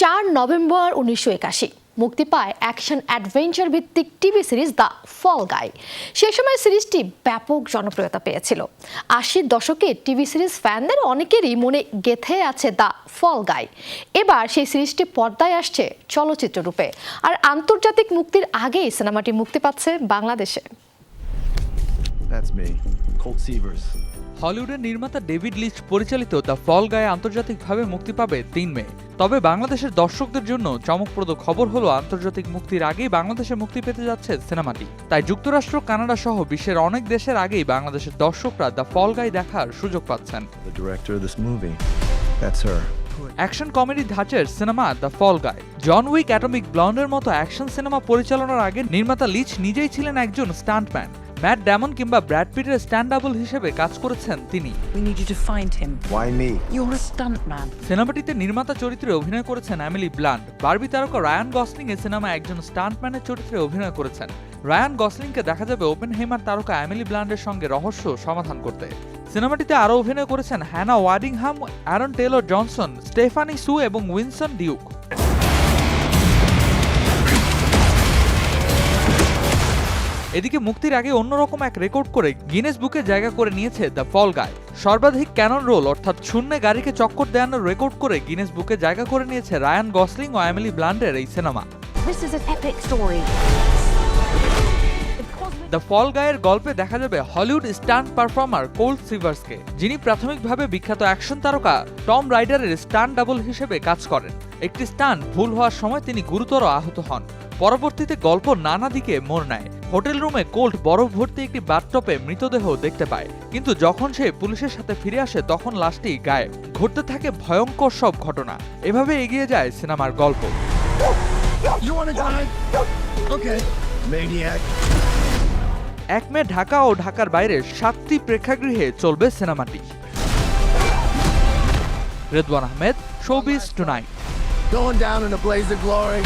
চার নভেম্বর উনিশশো একাশি। মুক্তি পায় অ্যাকশন অ্যাডভেঞ্চার ভিত্তিক TV series the fall guy. সে সময় সিরিজটি ব্যাপক জনপ্রিয়তা পেয়েছিল। আশির দশকে টিভি সিরিজ ফ্যানদের অনেকেরই মনে গেথে আছে দ্য ফল গাই। এবার সেই সিরিজটি পর্দায় আসছে চলচ্চিত্র রূপে। আর আন্তর্জাতিক মুক্তির আগেই সিনেমাটি মুক্তি পাচ্ছে বাংলাদেশে। That's me, Colt Sievers. হলিউডের নির্মাতা ডেভিড লিচ পরিচালিত দ্য ফল গায়ে আন্তর্জাতিকভাবে মুক্তি পাবে তিন মে। তবে বাংলাদেশের দর্শকদের জন্য চমকপ্রদ খবর হলো আন্তর্জাতিক মুক্তির আগেই বাংলাদেশে মুক্তি পেতে যাচ্ছে সিনেমাটি। তাই যুক্তরাষ্ট্র কানাডা সহ বিশ্বের অনেক দেশের আগেই বাংলাদেশের দর্শকরা দ্য ফল গাই দেখার সুযোগ পাচ্ছেন. অ্যাকশন কমেডি ধাঁচের cinema the fall guy John Wick atomic ব্লন্ডের মতো অ্যাকশন সিনেমা পরিচালনার আগে নির্মাতা লিচ নিজেই ছিলেন একজন স্টান্টম্যান। ম্যাট ড্যামন কিংবা ব্র্যাড পিটের স্ট্যান্ড ডাবল হিসেবে কাজ করেছেন তিনি. সিনেমাটিতে নির্মাতা চরিত্রে অভিনয় করেছেন অ্যামিলি ব্লান্ড বারবি তারকা রায়ান গসলিং এ সিনেমায় একজন স্টান্টম্যানের চরিত্রে অভিনয় করেছেন। রায়ান গসলিংকে দেখা যাবে ওপেন হেমার তারকা অ্যামিলি ব্লান্ডের সঙ্গে রহস্য সমাধান করতে। সিনেমাটিতে আরও অভিনয় করেছেন Hannah Waddingham Aaron Taylor Johnson Stephanie Hsu এবং উইনসন ডিউক। এদিকে মুক্তির আগে অন্যরকম এক রেকর্ড করে গিনেস বুকে জায়গা করে নিয়েছে দ্য ফল গায় সর্বাধিক ক্যানন রোল অর্থাৎ শূন্যে গাড়িকে চক্কর দেওয়ানোর রেকর্ড করে গিনেস বুকে জায়গা করে নিয়েছে রায়ান গসলিং ও অ্যামিলি ব্লান্ডের এই সিনেমা. দ্য ফল গায়ের গল্পে দেখা যাবে হলিউড স্টান্ট পারফর্মার কোল্ড সিভার্সকে যিনি প্রাথমিকভাবে বিখ্যাত অ্যাকশন তারকা টম রাইডারের স্টান্ট ডাবল হিসেবে কাজ করেন। একটি স্টান্ট ভুল হওয়ার সময় তিনি গুরুতর আহত হন। পরবর্তীতে গল্প নানা দিকে মোড় নেয়। হোটেল রুমে কোল্ড বরফ ভর্তি একটি বাথটপে মৃতদেহ দেখতে পায়। কিন্তু যখন সে পুলিশের সাথে ফিরে আসে তখন লাশটি গায়েব। ঘটতে থাকে ভয়ঙ্কর সব ঘটনা। এভাবে এগিয়ে যায় সিনেমার গল্প. এক মে ঢাকা ও ঢাকার বাইরে সাতটি প্রেক্ষাগৃহে চলবে সিনেমাটি। Redwan Ahmed showbiz tonight. Going down in a blaze of glory.